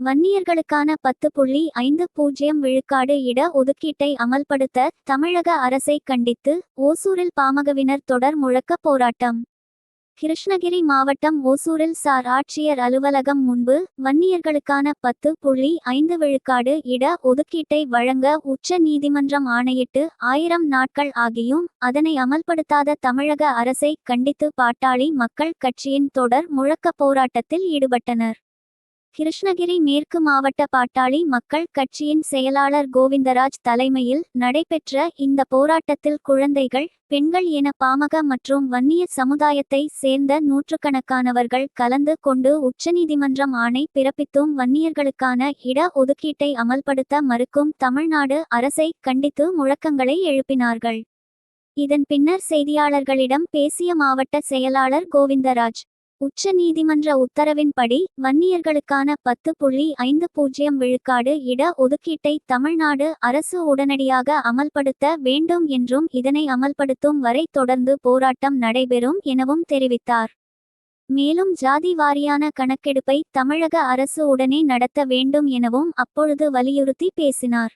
வன்னியர்களுக்கான பத்து புள்ளி ஐந்து பூஜ்ஜியம் விழுக்காடு இட ஒதுக்கீட்டை அமல்படுத்த தமிழக அரசை கண்டித்து ஓசூரில் பாமகவினர் தொடர் முழக்க போராட்டம். கிருஷ்ணகிரி மாவட்டம் ஓசூரில் சார் ஆட்சியர் அலுவலகம் முன்பு வன்னியர்களுக்கான பத்து புள்ளி ஐந்து விழுக்காடு இட ஒதுக்கீட்டை வழங்க உச்ச நீதிமன்றம் ஆணையிட்டு ஆயிரம் நாட்கள் ஆகியும் அதனை அமல்படுத்தாத தமிழக அரசை கண்டித்து பாட்டாளி மக்கள் கட்சியின் தொடர் முழக்க போராட்டத்தில் ஈடுபட்டனர். கிருஷ்ணகிரி மேற்கு மாவட்ட பாட்டாளி மக்கள் கட்சியின் செயலாளர் கோவிந்தராஜ் தலைமையில் நடைபெற்ற இந்த போராட்டத்தில் குழந்தைகள் பெண்கள் என பாமக மற்றும் வன்னிய சமுதாயத்தை சேர்ந்த நூற்றுக்கணக்கானவர்கள் கலந்து கொண்டு உச்சநீதிமன்றம் ஆணை பிறப்பித்தும் வன்னியர்களுக்கான இட ஒதுக்கீட்டை அமல்படுத்த மறுக்கும் தமிழ்நாடு அரசை கண்டித்து முழக்கங்களை எழுப்பினார்கள். இதன் பின்னர் செய்தியாளர்களிடம் பேசிய மாவட்ட செயலாளர் கோவிந்தராஜ் உச்ச நீதிமன்ற உத்தரவின்படி வன்னியர்களுக்கான பத்து புள்ளி ஐந்து பூஜ்ஜியம் விழுக்காடு இட ஒதுக்கீட்டை தமிழ்நாடு அரசு உடனடியாக அமல்படுத்த வேண்டும் என்றும் இதனை அமல்படுத்தும் வரை தொடர்ந்து போராட்டம் நடைபெறும் எனவும் தெரிவித்தார். மேலும் ஜாதி வாரியான கணக்கெடுப்பை தமிழக அரசு உடனே நடத்த வேண்டும் எனவும் அப்பொழுது வலியுறுத்தி பேசினார்.